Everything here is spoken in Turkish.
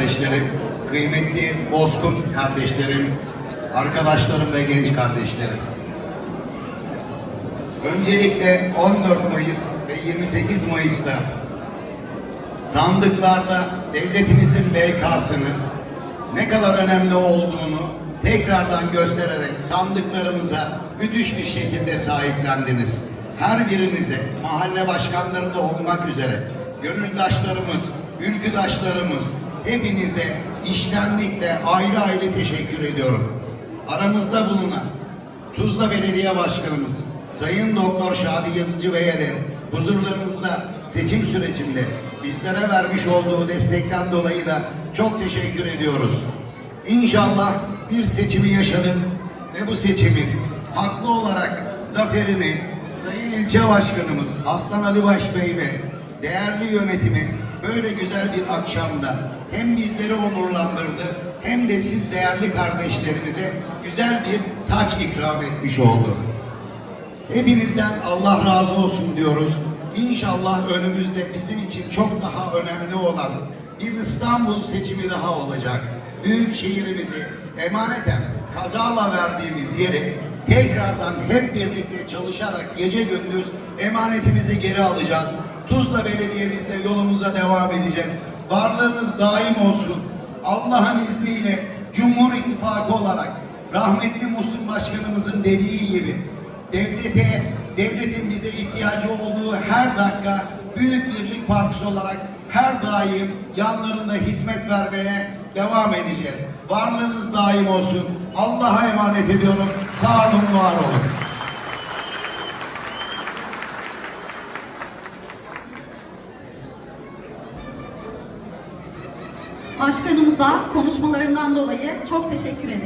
kardeşlerim, kıymetli Bozkurt kardeşlerim, arkadaşlarım ve genç kardeşlerim. Öncelikle 14 Mayıs ve 28 Mayıs'ta sandıklarda devletimizin BK'sının ne kadar önemli olduğunu tekrardan göstererek sandıklarımıza müthiş bir şekilde sahiplendiniz. Her birinize mahalle başkanları da olmak üzere gönüldaşlarımız, ülküdaşlarımız hepinize iştenlikle ayrı ayrı teşekkür ediyorum. Aramızda bulunan Tuzla Belediye Başkanımız Sayın Doktor Şadi Yazıcı Bey'e de huzurlarınızda seçim sürecinde bizlere vermiş olduğu destekten dolayı da çok teşekkür ediyoruz. İnşallah bir seçimi yaşadık ve bu seçimin haklı olarak zaferini Sayın İlçe Başkanımız Aslan Ali Baş Bey ve değerli yönetimi böyle güzel bir akşamda hem bizleri onurlandırdı hem de siz değerli kardeşlerimize güzel bir taç ikram etmiş oldu. Hepinizden Allah razı olsun diyoruz. İnşallah önümüzde bizim için çok daha önemli olan bir İstanbul seçimi daha olacak. Büyük şehrimizi emaneten kazala verdiğimiz yeri tekrardan hep birlikte çalışarak gece gündüz emanetimizi geri alacağız. Tuzla Belediye'mizde yolumuza devam edeceğiz. Varlığınız daim olsun. Allah'ın izniyle Cumhur İttifakı olarak rahmetli Muhsin Başkanımızın dediği gibi devlete, devletin bize ihtiyacı olduğu her dakika Büyük Birlik Partisi olarak her daim yanlarında hizmet vermeye devam edeceğiz. Varlığınız daim olsun. Allah'a emanet ediyorum. Sağ olun, var olun. Başkanımıza konuşmalarından dolayı çok teşekkür ederim.